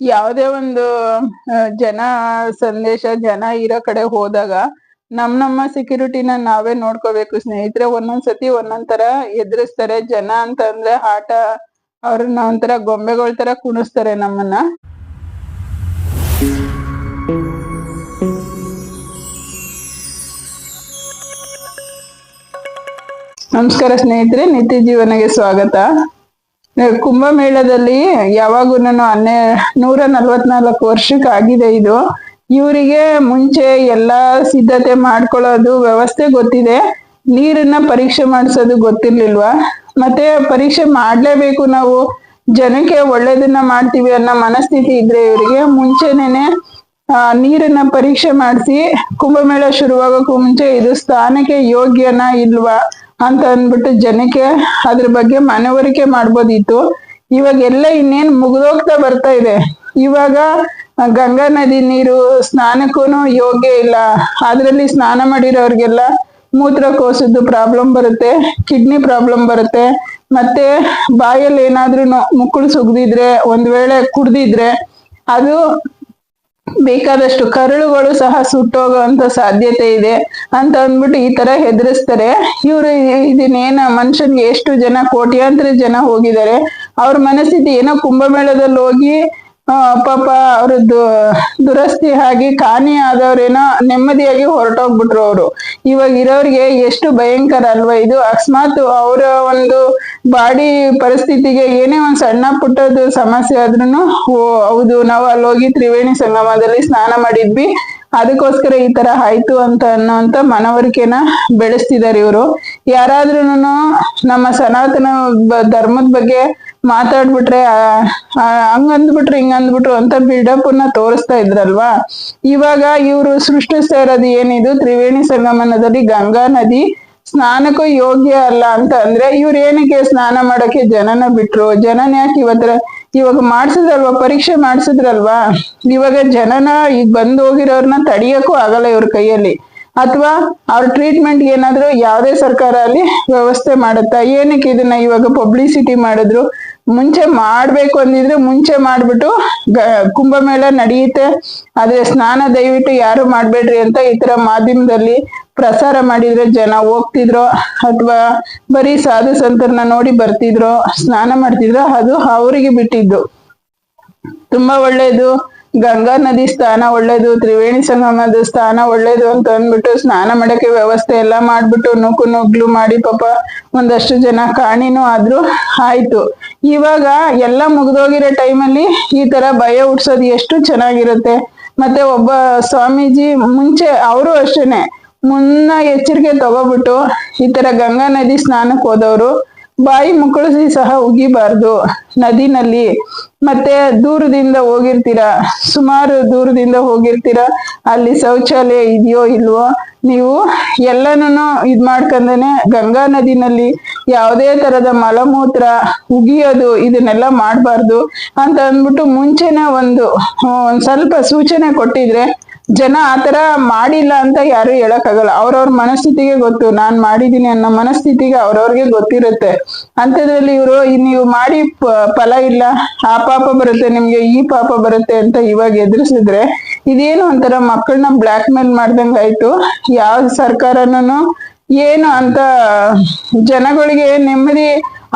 ಯಾವುದೇ ಒಂದು ಜನ ಸಂದೇಶ, ಜನ ಇರೋ ಕಡೆ ಹೋದಾಗ ನಮ್ ನಮ್ಮ ಸೆಕ್ಯೂರಿಟಿನ ನಾವೇ ನೋಡ್ಕೋಬೇಕು. ಸ್ನೇಹಿತರೆ ಒಂದೊಂದ್ಸತಿ ಒಂದೊಂದ್ ತರ ಎದುರಿಸ್ತಾರೆ. ಜನ ಅಂತ ಅಂದ್ರೆ ಆಟ ಅವ್ರನ್ನ ಒಂಥರ ಗೊಂಬೆಗಳ ತರ ಕುಣಿಸ್ತಾರೆ ನಮ್ಮನ್ನ. ನಮಸ್ಕಾರ ಸ್ನೇಹಿತರೆ, ನಿತ್ಯ ಜೀವನಗೆ ಸ್ವಾಗತ. ಕುಂಭಮೇಳದಲ್ಲಿ ಯಾವಾಗೂ ನಾನು ಹನ್ನೆ ನೂರ ನಲ್ವತ್ನಾಲ್ಕು ವರ್ಷಕ್ಕೆ ಆಗಿದೆ ಇದು. ಇವರಿಗೆ ಮುಂಚೆ ಎಲ್ಲಾ ಸಿದ್ಧತೆ ಮಾಡ್ಕೊಳ್ಳೋದು ವ್ಯವಸ್ಥೆ ಗೊತ್ತಿದೆ. ನೀರನ್ನ ಪರೀಕ್ಷೆ ಮಾಡಿಸೋದು ಗೊತ್ತಿರ್ಲಿಲ್ವಾ? ಮತ್ತೆ ಪರೀಕ್ಷೆ ಮಾಡ್ಲೇಬೇಕು ನಾವು. ಜನಕ್ಕೆ ಒಳ್ಳೇದನ್ನ ಮಾಡ್ತೀವಿ ಅನ್ನೋ ಮನಸ್ಥಿತಿ ಇದ್ರೆ ಇವರಿಗೆ. ಮುಂಚೆನೇನೆ ಆ, ನೀರನ್ನ ಪರೀಕ್ಷೆ ಮಾಡಿಸಿ ಕುಂಭಮೇಳ ಶುರುವಾಗೋಕ್ಕೂ ಮುಂಚೆ ಇದು ಸ್ಥಾನಕ್ಕೆ ಯೋಗ್ಯನಾ ಇಲ್ವಾ? ಅಂತ ಅಂದ್ಬಿಟ್ಟು ಜನಕ್ಕೆ ಅದ್ರ ಬಗ್ಗೆ ಮನವರಿಕೆ ಮಾಡ್ಬೋದಿತ್ತು. ಇವಾಗ ಎಲ್ಲ ಇನ್ನೇನ್ ಮುಗ್ದೋಗ್ತಾ ಬರ್ತಾ ಇದೆ. ಇವಾಗ ಗಂಗಾ ನದಿ ನೀರು ಸ್ನಾನಕ್ಕೂ ಯೋಗ್ಯ ಇಲ್ಲ. ಅದ್ರಲ್ಲಿ ಸ್ನಾನ ಮಾಡಿರೋರ್ಗೆಲ್ಲ ಮೂತ್ರಕೋಶದ್ದು ಪ್ರಾಬ್ಲಮ್ ಬರುತ್ತೆ ಕಿಡ್ನಿ ಪ್ರಾಬ್ಲಮ್ ಬರುತ್ತೆ. ಮತ್ತೆ ಬಾಯಲ್ಲಿ ಏನಾದ್ರೂ ಮುಕ್ಕಳು ಸುಗ್ದಿದ್ರೆ, ಒಂದ್ ವೇಳೆ ಕುಡ್ದಿದ್ರೆ ಅದು ಬೇಕಾದಷ್ಟು ಕರುಳುಗಳು ಸಹ ಸುಟ್ಟೋಗುವಂತ ಸಾಧ್ಯತೆ ಇದೆ ಅಂತ ಅಂದ್ಬಿಟ್ಟು ಈ ತರ ಹೆದರಿಸ್ತಾರೆ. ಇವ್ರು ಇದನ್ನೇನ ಮನುಷ್ಯನ್ಗೆ ಎಷ್ಟು ಜನ ಕೋಟ್ಯಾಂತರ ಜನ ಹೋಗಿದ್ದಾರೆ, ಅವ್ರ ಮನಸ್ಥಿತಿ ಏನೋ ಕುಂಭಮೇಳದಲ್ಲಿ ಹೋಗಿ ಪಾಪ ಅವ್ರದ್ದು ದುರಸ್ತಿ ಆಗಿ ಖಾನಿ ಆದವ್ರೇನೋ ನೆಮ್ಮದಿಯಾಗಿ ಹೊರಟೋಗ್ಬಿಟ್ರು ಅವರು. ಇವಾಗ ಇರೋರಿಗೆ ಎಷ್ಟು ಭಯಂಕರ ಅಲ್ವಾ ಇದು? ಅಕಸ್ಮಾತ್ ಅವರ ಒಂದು ಬಾಡಿ ಪರಿಸ್ಥಿತಿಗೆ ಏನೇ ಒಂದ್ ಸಣ್ಣ ಪುಟ್ಟದ ಸಮಸ್ಯೆ ಆದ್ರೂನು, ಓ, ಹೌದು, ನಾವು ಅಲ್ಲಿ ಹೋಗಿ ತ್ರಿವೇಣಿ ಸಂಗಮದಲ್ಲಿ ಸ್ನಾನ ಮಾಡಿದ್ವಿ. ಅದಕ್ಕೋಸ್ಕರ ಈ ತರ ಆಯ್ತು ಅಂತ ಅನ್ನೋಂತ ಮನವರಿಕೆನ ಬೆಳೆಸ್ತಿದ್ದಾರೆ ಇವರು. ಯಾರಾದ್ರೂ ನಮ್ಮ ಸನಾತನ ಧರ್ಮದ ಬಗ್ಗೆ ಮಾತಾಡ್ಬಿಟ್ರೆ ಹಿಂಗಂದ್ಬಿಟ್ರು ಹಂಗ್ ಅಂದ್ಬಿಟ್ರು ಹಿಂಗ್ ಅಂದ್ಬಿಟ್ರು ಅಂತ ಬಿಲ್ಡಪ್ ಅನ್ನ ತೋರಿಸ್ತಾ ಇದ್ರಲ್ವಾ? ಇವಾಗ ಇವರು ಸೃಷ್ಟಿಸ್ತಾ ಇರೋದು ಏನಿದು? ತ್ರಿವೇಣಿ ಸಂಗಮನದಲ್ಲಿ ಗಂಗಾ ನದಿ ಸ್ನಾನಕ್ಕೂ ಯೋಗ್ಯ ಅಲ್ಲ ಅಂತ ಅಂದ್ರೆ ಇವ್ರು ಏನಕ್ಕೆ ಸ್ನಾನ ಮಾಡಕ್ಕೆ ಜನನ ಬಿಟ್ರು? ಜನನ ಯಾಕೆ ಇವತ್ತರ ಇವಾಗ ಮಾಡ್ಸಿದ್ರಲ್ವಾ? ಪರೀಕ್ಷೆ ಮಾಡ್ಸಿದ್ರಲ್ವಾ? ಇವಾಗ ಜನನ ಈಗ ಬಂದು ಹೋಗಿರೋರ್ನ ತಡಿಯಕ್ಕೂ ಆಗಲ್ಲ ಇವ್ರ ಕೈಯಲ್ಲಿ. ಅಥವಾ ಅವ್ರ ಟ್ರೀಟ್ಮೆಂಟ್ ಏನಾದ್ರು ಯಾವ್ದೇ ಸರ್ಕಾರ ಅಲ್ಲಿ ವ್ಯವಸ್ಥೆ ಮಾಡುತ್ತಾ? ಏನಕ್ಕೆ ಇದನ್ನ ಇವಾಗ ಪಬ್ಲಿಸಿಟಿ ಮಾಡಿದ್ರು? ಮುಂಚೆ ಮಾಡ್ಬೇಕು ಅಂದಿದ್ರೆ ಮುಂಚೆ ಮಾಡ್ಬಿಟ್ಟು ಕುಂಭಮೇಳ ನಡೆಯುತ್ತೆ ಆದ್ರೆ ಸ್ನಾನ ದಯವಿಟ್ಟು ಯಾರು ಮಾಡ್ಬೇಡ್ರಿ ಅಂತ ಈ ತರ ಮಾಧ್ಯಮದಲ್ಲಿ ಪ್ರಸಾರ ಮಾಡಿದ್ರೆ ಜನ ಹೋಗ್ತಿದ್ರು ಅಥವಾ ಬರೀ ಸಾಧು ಸಂತರನ್ನ ನೋಡಿ ಬರ್ತಿದ್ರು, ಸ್ನಾನ ಮಾಡ್ತಿದ್ರು, ಅದು ಅವರಿಗೆ ಬಿಟ್ಟಿದ್ದು. ತುಂಬಾ ಒಳ್ಳೇದು. ಗಂಗಾ ನದಿ ಸ್ಥಾನ ಒಳ್ಳೇದು, ತ್ರಿವೇಣಿ ಸಂಗಮದ ಸ್ಥಾನ ಒಳ್ಳೇದು ಅಂತ ಅಂದ್ಬಿಟ್ಟು ಸ್ನಾನ ಮಾಡಕ್ಕೆ ವ್ಯವಸ್ಥೆ ಎಲ್ಲ ಮಾಡ್ಬಿಟ್ಟು ನುಕ್ಕು ನುಗ್ಲು ಮಾಡಿ ಪಾಪ ಒಂದಷ್ಟು ಜನ ಕಾಣಿನೂ ಆದ್ರೂ ಆಯ್ತು. ಇವಾಗ ಎಲ್ಲ ಮುಗ್ದೋಗಿರೋ ಟೈಮಲ್ಲಿ ಈ ತರ ಭಯ ಹುಟ್ಸೋದು ಎಷ್ಟು ಚೆನ್ನಾಗಿರುತ್ತೆ. ಮತ್ತೆ ಒಬ್ಬ ಸ್ವಾಮೀಜಿ ಮುಂಚೆ ಅವರು ಅಷ್ಟೇನೆ. ಮುನ್ನ ಎಚ್ಚರಿಕೆ ತಗೋಬಿಟ್ಟು ಈ ತರ ಗಂಗಾ ನದಿ ಸ್ನಾನಕ್ಕೆ ಹೋದವರು, ಬಾಯಿ ಮುಕ್ಕಳಿಸಿ ಸಹ ಉಗಿಬಾರ್ದು ನದಿನಲ್ಲಿ. ಮತ್ತೆ ದೂರದಿಂದ ಹೋಗಿರ್ತೀರಾ? ಸುಮಾರು ದೂರದಿಂದ ಹೋಗಿರ್ತೀರಾ? ಅಲ್ಲಿ ಶೌಚಾಲಯ ಇದೆಯೋ ಇಲ್ವೋ? ನೀವು ಎಲ್ಲನೂ ಇದ್ ಮಾಡ್ಕೊಂಡೇನೆ ಗಂಗಾ ನದಿನಲ್ಲಿ ಯಾವುದೇ ತರದ ಮಲಮೂತ್ರ ಉಗಿಯೋದು ಇದನ್ನೆಲ್ಲ ಮಾಡಬಾರ್ದು ಅಂತ ಅಂದ್ಬಿಟ್ಟು ಮುಂಚೆನೆ ಒಂದು ಒಂದ್ ಸ್ವಲ್ಪ ಸೂಚನೆ ಕೊಟ್ಟಿದ್ರೆ ಜನ ಆತರ ಮಾಡಿಲ್ಲ ಅಂತ ಯಾರು ಹೇಳಕ್ಕಾಗಲ್ಲ. ಅವ್ರವ್ರ ಮನಸ್ಥಿತಿಗೆ ಗೊತ್ತು. ನಾನ್ ಮಾಡಿದೀನಿ ಅನ್ನೋ ಮನಸ್ಥಿತಿಗೆ ಅವ್ರವ್ರಿಗೆ ಗೊತ್ತಿರುತ್ತೆ. ಅಂತದ್ರಲ್ಲಿ ಇವರು ನೀವು ಮಾಡಿ ಫಲ ಇಲ್ಲ. ಆ ಪಾಪ ಬರುತ್ತೆ, ನಿಮ್ಗೆ ಈ ಪಾಪ ಬರುತ್ತೆ ಅಂತ ಇವಾಗ ಎದುರಿಸಿದ್ರೆ, ಇದೇನು ಒಂಥರ ಮಕ್ಕಳನ್ನ ಬ್ಲಾಕ್ ಮೇಲ್ ಮಾಡ್ದಂಗ್ ಆಯ್ತು. ಯಾವ ಸರ್ಕಾರನೂ ಏನು ಅಂತ ಜನಗಳಿಗೆ ನೆಮ್ಮದಿ,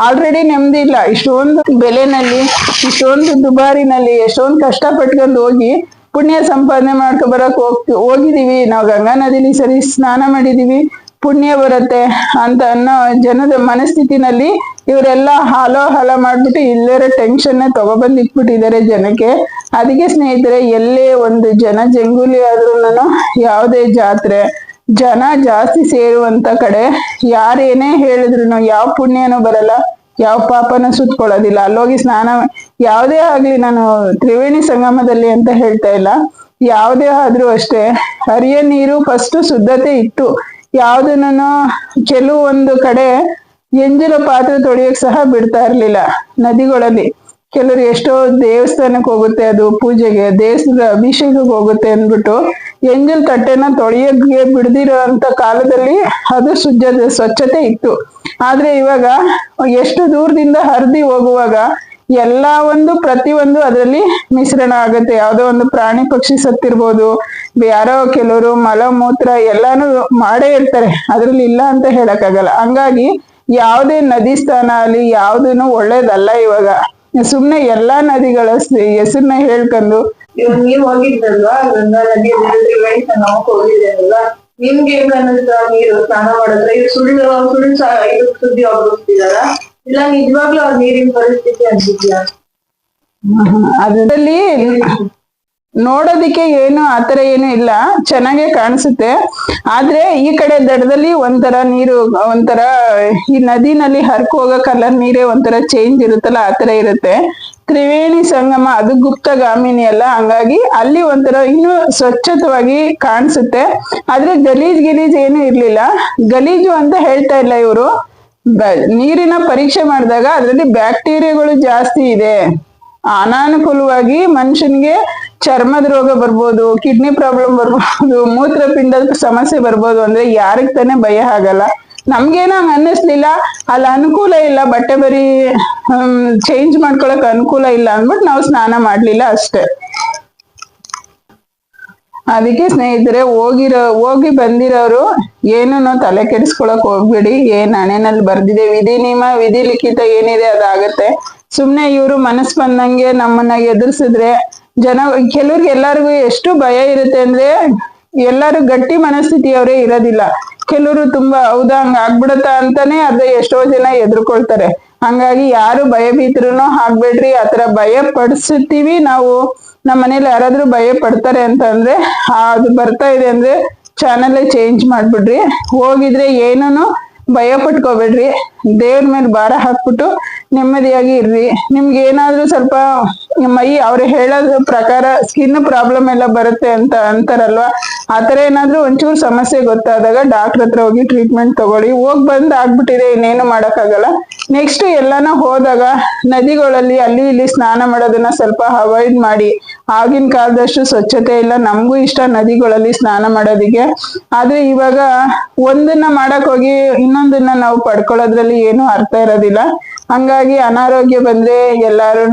ಆಲ್ರೆಡಿ ನೆಮ್ಮದಿ ಇಲ್ಲ. ಇಷ್ಟೊಂದು ಬೆಲೆನಲ್ಲಿ, ಇಷ್ಟೊಂದು ದುಬಾರಿನಲ್ಲಿ, ಎಷ್ಟೊಂದು ಕಷ್ಟ ಪಟ್ಕೊಂಡು ಹೋಗಿ ಪುಣ್ಯ ಸಂಪಾದನೆ ಮಾಡ್ಕೊ ಬರಕ್ ಹೋಗ್ತಿ, ಹೋಗಿದೀವಿ. ನಾವು ಗಂಗಾ ನದಿಲಿ ಸರಿ ಸ್ನಾನ ಮಾಡಿದೀವಿ. ಪುಣ್ಯ ಬರುತ್ತೆ ಅಂತ ಅನ್ನೋ ಜನದ ಮನಸ್ಥಿತಿನಲ್ಲಿ ಇವರೆಲ್ಲ ಹಾಲೋ ಹಾಲ ಮಾಡ್ಬಿಟ್ಟು ಇಲ್ಲರ ಟೆನ್ಷನ್ ತಗೊಬಂದ್ ಇಟ್ಬಿಟ್ಟಿದ್ದಾರೆ ಜನಕ್ಕೆ. ಅದಕ್ಕೆ ಸ್ನೇಹಿತರೆ, ಎಲ್ಲೇ ಒಂದು ಜನ ಜಂಗುಲಿ ಆದ್ರೂ ಯಾವುದೇ ಜಾತ್ರೆ, ಜನ ಜಾಸ್ತಿ ಸೇರುವಂತ ಕಡೆ ಯಾರೇನೇ ಹೇಳಿದ್ರು ಯಾವ ಪುಣ್ಯನೂ ಬರಲ್ಲ. ಯಾವ ಪಾಪನ ಸುತ್ಕೊಳ್ಳೋದಿಲ್ಲ. ಅಲ್ಲೋಗಿ ಸ್ನಾನ ಯಾವುದೇ ಆಗ್ಲಿ ನಾನು ತ್ರಿವೇಣಿ ಸಂಗಮದಲ್ಲಿ ಅಂತ ಹೇಳ್ತಾ ಇಲ್ಲ. ಯಾವುದೇ ಆದ್ರೂ ಅಷ್ಟೇ. ಹರಿಯ ನೀರು ಫಸ್ಟ್ ಶುದ್ಧತೆ ಇತ್ತು. ಯಾವ್ದನ್ನು ಕೆಲವೊಂದು ಕಡೆ ಎಂಜಿನ ಪಾತ್ರೆ ತೊಳೆಯಕ್ ಸಹ ಬಿಡ್ತಾ ಇರ್ಲಿಲ್ಲ ನದಿಗಳಲ್ಲಿ. ಕೆಲವರು ಎಷ್ಟೋ ದೇವಸ್ಥಾನಕ್ಕೆ ಹೋಗುತ್ತೆ ಅದು ಪೂಜೆಗೆ, ದೇವಸ್ಥಾನದ ಅಭಿಷೇಕಕ್ಕೆ ಹೋಗುತ್ತೆ ಅಂದ್ಬಿಟ್ಟು ಎಂಜಲ್ ತಟ್ಟೆನ ತೊಳೆಯಕ್ಕೆ ಬಿಡದಿರೋ ಅಂತ ಕಾಲದಲ್ಲಿ ಅದು ಶುದ್ಧ ಸ್ವಚ್ಛತೆ ಇತ್ತು. ಆದ್ರೆ ಇವಾಗ ಎಷ್ಟು ದೂರದಿಂದ ಹರಿದಿ ಹೋಗುವಾಗ ಎಲ್ಲ ಒಂದು ಪ್ರತಿಯೊಂದು ಅದರಲ್ಲಿ ಮಿಶ್ರಣ ಆಗುತ್ತೆ. ಯಾವುದೋ ಒಂದು ಪ್ರಾಣಿ ಪಕ್ಷಿ ಸತ್ತಿರ್ಬೋದು, ಯಾರೋ ಕೆಲವರು ಮಲ ಮೂತ್ರ ಎಲ್ಲಾನು ಮಾಡೇ ಇರ್ತಾರೆ. ಅದ್ರಲ್ಲಿ ಇಲ್ಲ ಅಂತ ಹೇಳಕ್ಕಾಗಲ್ಲ. ಹಂಗಾಗಿ ಯಾವುದೇ ನದಿ ಸ್ಥಾನ ಅಲ್ಲಿ ಯಾವ್ದೂನು ಒಳ್ಳೇದಲ್ಲ ಇವಾಗ. ಸುಮ್ನೆ ಎಲ್ಲಾ ನದಿಗಳ ಹೆಸರನ್ನ ಹೇಳ್ಕೊಂಡು. ನೀವು ಹೋಗಿದ್ದಲ್ವಾ ಗಂಗಾ ನದಿ ನಿಮ್ಗೆ ಅನ್ನಿಸ್ತ ನೀರು ಸ್ನಾನ ಮಾಡಿದ್ರೆ ಇದು ಸುಳ್ಳು ಸುಳ್ಳು ಇದು ಸುದ್ದಿ ಹಬ್ಬಿಸ್ತಿದಾರ ಇಲ್ಲ ನಿಜವಾಗ್ಲೂ ಅವ್ರ ನೀರಿನ ಪರಿಸ್ಥಿತಿ ಅನ್ಸಿದ್ಯಾ ಅದರಲ್ಲಿ ನೋಡೋದಿಕ್ಕೆ ಏನು ಆತರ ಏನು ಇಲ್ಲ. ಚೆನ್ನಾಗೆ ಕಾಣಿಸುತ್ತೆ. ಆದ್ರೆ ಈ ಕಡೆ ದಡದಲ್ಲಿ ಒಂಥರ ನೀರು, ಒಂಥರ ಈ ನದಿನಲ್ಲಿ ಹರ್ಕ್ ಹೋಗೋ ಕಲರ್ ನೀರೇ ಒಂಥರ ಚೇಂಜ್ ಇರುತ್ತಲ್ಲ ಆತರ ಇರುತ್ತೆ. ತ್ರಿವೇಣಿ ಸಂಗಮ, ಅದು ಗುಪ್ತಗಾಮಿನಿ ಅಲ್ಲ. ಹಂಗಾಗಿ ಅಲ್ಲಿ ಒಂಥರ ಇನ್ನು ಸ್ವಚ್ಛತವಾಗಿ ಕಾಣಿಸುತ್ತೆ. ಆದ್ರೆ ಗಲೀಜ್ ಗಿಲೀಜ್ ಏನು ಇರ್ಲಿಲ್ಲ. ಗಲೀಜು ಅಂತ ಹೇಳ್ತಾ ಇಲ್ಲ ಇವರು. ನೀರಿನ ಪರೀಕ್ಷೆ ಮಾಡಿದಾಗ ಅದರಲ್ಲಿ ಬ್ಯಾಕ್ಟೀರಿಯಾಗಳು ಜಾಸ್ತಿ ಇದೆ. ಅನಾನುಕೂಲವಾಗಿ ಮನುಷ್ಯನಿಗೆ ಚರ್ಮದ ರೋಗ ಬರ್ಬೋದು, ಕಿಡ್ನಿ ಪ್ರಾಬ್ಲಮ್ ಬರ್ಬೋದು, ಮೂತ್ರಪಿಂಡದ ಸಮಸ್ಯೆ ಬರ್ಬೋದು ಅಂದ್ರೆ ಯಾರಿಗ್ ತಾನೇ ಭಯ ಆಗಲ್ಲ. ನಮ್ಗೇನೋ ಹಂಗ ಅನ್ನಿಸ್ಲಿಲ್ಲ. ಅಲ್ಲಿ ಅನುಕೂಲ ಇಲ್ಲ. ಬಟ್ಟೆ ಬರೀ ಚೇಂಜ್ ಮಾಡ್ಕೊಳಕ್ ಅನುಕೂಲ ಇಲ್ಲ ಅಂದ್ಬಿಟ್ಟು ನಾವು ಸ್ನಾನ ಮಾಡ್ಲಿಲ್ಲ ಅಷ್ಟೇ. ಅದಕ್ಕೆ ಸ್ನೇಹಿತರೆ, ಹೋಗಿರೋ, ಹೋಗಿ ಬಂದಿರೋರು ಏನನ್ನು ತಲೆ ಕೆಡಿಸ್ಕೊಳಕ್ ಹೋಗ್ಬೇಡಿ. ಏನ್ ಹಣೆನಲ್ಲಿ ಬರ್ದಿದೆ ವಿಧಿ ನಿಯಮ, ವಿಧಿ ಲಿಖಿತ ಏನಿದೆ ಅದಾಗತ್ತೆ. ಸುಮ್ನೆ ಇವರು ಮನಸ್ ಬಂದಂಗೆ ನಮ್ಮನ್ನ ಎದುರಿಸಿದ್ರೆ ಜನ, ಕೆಲವ್ರಿಗೆ ಎಲ್ಲರಿಗೂ ಎಷ್ಟು ಭಯ ಇರುತ್ತೆ ಅಂದ್ರೆ ಎಲ್ಲರೂ ಗಟ್ಟಿ ಮನಸ್ಥಿತಿಯವರೇ ಇರೋದಿಲ್ಲ. ಕೆಲವರು ತುಂಬಾ ಹೌದಾ, ಹಂಗ ಆಗ್ಬಿಡತ್ತ ಅಂತಾನೆ ಅದ ಎಷ್ಟೋ ಜನ ಎದ್ರುಕೊಳ್ತಾರೆ ಹಂಗಾಗಿ ಯಾರು ಭಯ ಬೀದ್ರೂನು ಆಗ್ಬೇಡ್ರಿ ಆತರ ಭಯ ಪಡಿಸ್ತೀವಿ ನಾವು. ನಮ್ಮ ಮನೇಲಿ ಯಾರಾದ್ರೂ ಭಯ ಪಡ್ತಾರೆ ಅಂತ ಅಂದ್ರೆ ಅದು ಬರ್ತಾ ಇದೆ ಅಂದ್ರೆ ಚಾನಲ್ ಚೇಂಜ್ ಮಾಡ್ಬಿಡ್ರಿ. ಹೋಗಿದ್ರೆ ಏನೂ ಭಯ ಪಟ್ಕೋಬೇಡ್ರಿ ದೇವ್ರ ಮೇಲೆ ಭಾರ ಹಾಕ್ಬಿಟ್ಟು ನೆಮ್ಮದಿಯಾಗಿ ಇರ್ರಿ. ನಿಮ್ಗೆ ಏನಾದ್ರೂ ಸ್ವಲ್ಪ ಮೈ ಅವ್ರು ಹೇಳೋದ್ರ ಪ್ರಕಾರ ಸ್ಕಿನ್ ಪ್ರಾಬ್ಲಮ್ ಎಲ್ಲ ಬರುತ್ತೆ ಅಂತ ಅಂತಾರಲ್ವಾ? ಆತರ ಏನಾದ್ರೂ ಒಂಚೂರು ಸಮಸ್ಯೆ ಗೊತ್ತಾದಾಗ ಡಾಕ್ಟರ್ ಹತ್ರ ಹೋಗಿ ಟ್ರೀಟ್ಮೆಂಟ್ ತಗೊಳ್ಳಿ. ಹೋಗ್ ಬಂದ್ ಆಗ್ಬಿಟ್ಟಿದೆ, ಇನ್ನೇನು ಮಾಡಕ್ಕಾಗಲ್ಲ. ನೆಕ್ಸ್ಟ್ ಎಲ್ಲಾನ ಹೋದಾಗ ನದಿಗಳಲ್ಲಿ ಅಲ್ಲಿ ಇಲ್ಲಿ ಸ್ನಾನ ಮಾಡೋದನ್ನ ಸ್ವಲ್ಪ ಅವಾಯ್ಡ್ ಮಾಡಿ. ಆಗಿನ ಕಾಲದಷ್ಟು ಸ್ವಚ್ಛತೆ ಇಲ್ಲ, ನಮಗೂ ಇಷ್ಟ ನದಿಗಳಲ್ಲಿ ಸ್ನಾನ ಮಾಡೋದಿಕ್ಕೆ. ಆದ್ರೆ ಇವಾಗ ಒಂದನ್ನ ಮಾಡಕ್ ಹೋಗಿ ಇನ್ನೊಂದನ್ನ ನಾವು ಪಡ್ಕೊಳ್ಳೋದ್ರಲ್ಲಿ ಏನು ಅರ್ಥ ಇರೋದಿಲ್ಲ. ಹಂಗಾಗಿ ಅನಾರೋಗ್ಯ ಬಂದ್ರೆ ಎಲ್ಲಾರು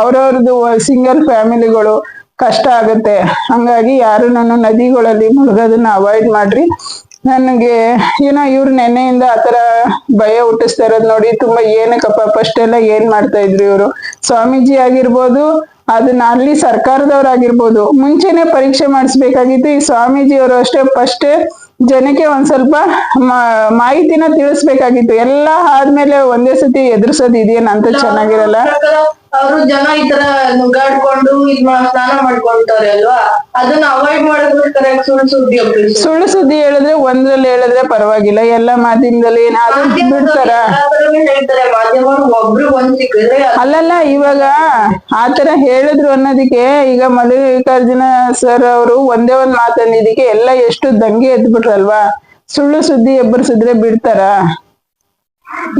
ಅವ್ರವ್ರದ್ದು ಸಿಂಗಲ್ ಫ್ಯಾಮಿಲಿಗಳು ಕಷ್ಟ ಆಗುತ್ತೆ. ಹಂಗಾಗಿ ಯಾರು ನಾನು ನದಿಗಳಲ್ಲಿ ಮುಳುಗೋದನ್ನ ಅವಾಯ್ಡ್ ಮಾಡ್ರಿ. ನನಗೆ ಏನೋ ಇವ್ರು ನೆನ್ನೆಯಿಂದ ಆತರ ಭಯ ಹುಟ್ಟಿಸ್ತಾ ಇರೋದ್ ನೋಡಿ ತುಂಬಾ ಏನಕ್ಕಪ್ಪ ಫಸ್ಟ್ ಎಲ್ಲ ಏನ್ ಮಾಡ್ತಾ ಇದ್ರು ಇವರು? ಸ್ವಾಮೀಜಿ ಆಗಿರ್ಬೋದು ಅದನ್ನ ಅಲ್ಲಿ ಸರ್ಕಾರದವ್ರಾಗಿರ್ಬೋದು ಮುಂಚೆನೆ ಪರೀಕ್ಷೆ ಮಾಡಿಸ್ಬೇಕಾಗಿತ್ತು. ಈ ಸ್ವಾಮೀಜಿಯವರು ಅಷ್ಟೇ ಫಸ್ಟ್ ಜನಕ್ಕೆ ಒಂದ್ ಸ್ವಲ್ಪ ಮಾಹಿತಿನ ತಿಳಿಸ್ಬೇಕಾಗಿತ್ತು. ಎಲ್ಲಾ ಆದ್ಮೇಲೆ ಒಂದೇ ಸತಿ ಎದುರಿಸೋದು ಇದೇನಂತ ಅಂತ ಚೆನ್ನಾಗಿರಲ್ಲ. ಅವರು ಜನ ಈ ತರ ನುಗ್ಗಾಡ್ಕೊಂಡು ಇದ್ ಸ್ನಾನ ಮಾಡ್ಕೊಂತಾರೆ ಅಲ್ವಾ? ಅದನ್ನ ಅವಾಯ್ಡ್ ಮಾಡೋದಕ್ಕೋಸ್ಕರ ಸುಳ್ಳು ಸುದ್ದಿ. ಸುಳ್ಳು ಸುದ್ದಿ ಹೇಳಿದ್ರೆ ಒಂದ್ರಲ್ಲಿ ಹೇಳಿದ್ರೆ ಪರವಾಗಿಲ್ಲ. ಎಲ್ಲ ಮಾಧ್ಯಮದಲ್ಲಿ ಏನಾದ್ರು ಬಿಡ್ತಾರ? ಹೇಳ್ತಾರೆ. ಮಾಧ್ಯಮರು ಒಬ್ರು ಒಂದ್ ಸಿಕ್ಕಿದ್ರೆ ಅದು ಅಲ್ಲಲ್ಲ ಇವಾಗ ಆತರ ಹೇಳಿದ್ರು ಅನ್ನೋದಕ್ಕೆ ಈಗ ಮಲ್ಲಿಕಾರ್ಜುನ ಸರ್ ಅವರು ಒಂದೇ ಒಂದ್ ಮಾತಂದಿದ್ದಕ್ಕೆ ಎಲ್ಲ ಎಷ್ಟು ದಂಗೆ ಎದ್ಬಿಟ್ರಲ್ವಾ? ಸುಳ್ಳು ಸುದ್ದಿ ಎಬ್ಬರ್ಸಿದ್ರೆ ಬಿಡ್ತಾರ?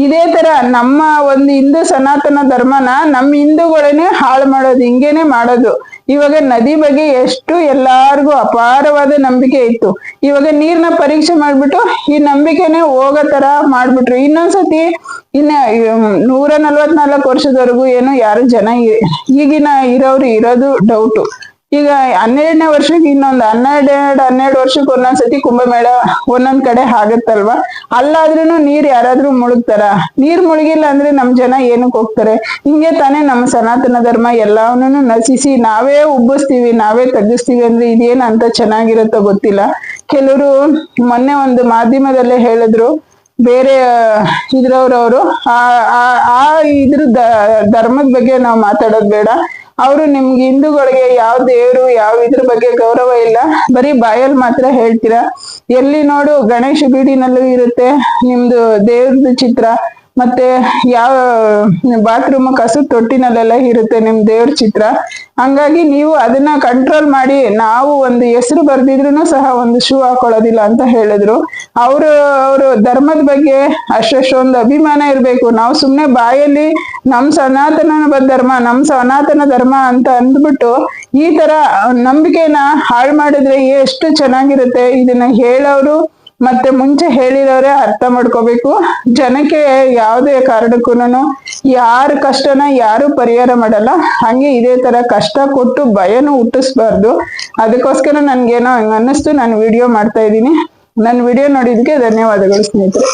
ಇದೇ ತರ ನಮ್ಮ ಒಂದು ಹಿಂದೂ ಸನಾತನ ಧರ್ಮನ ನಮ್ಮ ಹಿಂದೂಗಳೇನೆ ಹಾಳು ಮಾಡೋದು, ಹಿಂಗೇನೆ ಮಾಡೋದು. ಇವಾಗ ನದಿ ಬಗ್ಗೆ ಎಷ್ಟು ಎಲ್ಲಾರ್ಗೂ ಅಪಾರವಾದ ನಂಬಿಕೆ ಇತ್ತು. ಇವಾಗ ನೀರ್ನ ಪರೀಕ್ಷೆ ಮಾಡ್ಬಿಟ್ಟು ಈ ನಂಬಿಕೆನೆ ಹೋಗೋ ತರ ಮಾಡ್ಬಿಟ್ರು. ಇನ್ನೊಂದ್ಸತಿ ಇನ್ನ ನೂರ ನಲ್ವತ್ನಾಲ್ಕು ವರ್ಷದವರೆಗೂ ಏನು ಯಾರು ಜನ ಈಗಿನ ಇರೋರು ಇರೋದು ಡೌಟು ಈಗ ಹನ್ನೆರಡನೇ ವರ್ಷಕ್ಕೆ ಇನ್ನೊಂದು, ಹನ್ನೆರಡು ಹನ್ನೆರಡು ವರ್ಷಕ್ಕೆ ಒಂದೊಂದ್ಸತಿ ಕುಂಭಮೇಳ ಒಂದೊಂದ್ ಕಡೆ ಆಗತ್ತಲ್ವಾ? ಅಲ್ಲಾದ್ರೂ ನೀರ್ ಯಾರಾದ್ರೂ ಮುಳುಗ್ತಾರ? ನೀರ್ ಮುಳುಗಿಲ್ಲ ಅಂದ್ರೆ ನಮ್ ಜನ ಏನಕ್ಕೆ ಹೋಗ್ತಾರೆ? ಹಿಂಗೆ ತಾನೇ ನಮ್ಮ ಸನಾತನ ಧರ್ಮ ಎಲ್ಲವನ್ನೂ ನಶಿಸಿ ನಾವೇ ಉಬ್ಬಿಸ್ತೀವಿ, ನಾವೇ ತಗ್ಗಿಸ್ತೀವಿ ಅಂದ್ರೆ ಇದೇನ್ ಅಂತ ಚೆನ್ನಾಗಿರುತ್ತೋ ಗೊತ್ತಿಲ್ಲ. ಕೆಲವರು ಮೊನ್ನೆ ಒಂದು ಮಾಧ್ಯಮದಲ್ಲೇ ಹೇಳಿದ್ರು, ಬೇರೆ ಇದ್ರವ್ರವ್ರು, ಆ, ಆ- ಇದ್ರ ಧರ್ಮದ ಬಗ್ಗೆ ನಾವು ಮಾತಾಡೋದ್ ಬೇಡ. ಅವರು ನಿಮ್ಗೆ ಹಿಂದೂಗಳಿಗೆ ಯಾವ ದೇವ್ರು, ಯಾವ ಇದ್ರ ಬಗ್ಗೆ ಗೌರವ ಇಲ್ಲ. ಬರೀ ಬಾಯಲ್ಲಿ ಮಾತ್ರ ಹೇಳ್ತೀರಾ? ಎಲ್ಲಿ ನೋಡು ಗಣೇಶ ಬೀಡಿನಲ್ಲೂ ಇರುತ್ತೆ ನಿಮ್ದು ದೇವ್ರದ್ದು ಚಿತ್ರ. ಮತ್ತೆ ಯಾವ ಬಾತ್ರೂಮ್ ಕಸು ತೊಟ್ಟಿನಲ್ಲೆಲ್ಲ ಇರುತ್ತೆ ನಿಮ್ ದೇವ್ರ ಚಿತ್ರ. ಹಂಗಾಗಿ ನೀವು ಅದನ್ನ ಕಂಟ್ರೋಲ್ ಮಾಡಿ, ನಾವು ಒಂದು ಹೆಸರು ಬರ್ದಿದ್ರು ಸಹ ಒಂದು ಶೂ ಹಾಕೊಳ್ಳೋದಿಲ್ಲ ಅಂತ ಹೇಳಿದ್ರು. ಅವರು ಅವರು ಧರ್ಮದ ಬಗ್ಗೆ ಅಷ್ಟೊಂದು ಅಭಿಮಾನ ಇರಬೇಕು. ನಾವು ಸುಮ್ಮನೆ ಬಾಯಲ್ಲಿ ನಮ್ ಸನಾತನ ಧರ್ಮ, ನಮ್ ಸನಾತನ ಧರ್ಮ ಅಂತ ಅಂದ್ಬಿಟ್ಟು ಈ ತರ ನಂಬಿಕೆನ ಹಾಳು ಮಾಡಿದ್ರೆ ಎಷ್ಟು ಚೆನ್ನಾಗಿರುತ್ತೆ. ಇದನ್ನ ಹೇಳೋರು ಮತ್ತೆ ಮುಂಚೆ ಹೇಳಿರೋರೆ ಅರ್ಥ ಮಾಡ್ಕೋಬೇಕು. ಜನಕ್ಕೆ ಯಾವುದೇ ಕಾರಣಕ್ಕೂ ಯಾರ ಕಷ್ಟನ ಯಾರು ಪರಿಹಾರ ಮಾಡಲ್ಲ. ಹಂಗೆ ಇದೇ ತರ ಕಷ್ಟ ಕೊಟ್ಟು ಭಯನೂ ಹುಟ್ಟಿಸ್ಬಾರ್ದು. ಅದಕ್ಕೋಸ್ಕರ ನನ್ಗೇನೋ ಹಂಗ ಅನ್ನಿಸ್ತು. ನಾನು ವಿಡಿಯೋ ಮಾಡ್ತಾ ಇದ್ದೀನಿ. ನನ್ನ ವಿಡಿಯೋ ನೋಡಿದ್ಕೆ ಧನ್ಯವಾದಗಳು ಸ್ನೇಹಿತರೆ.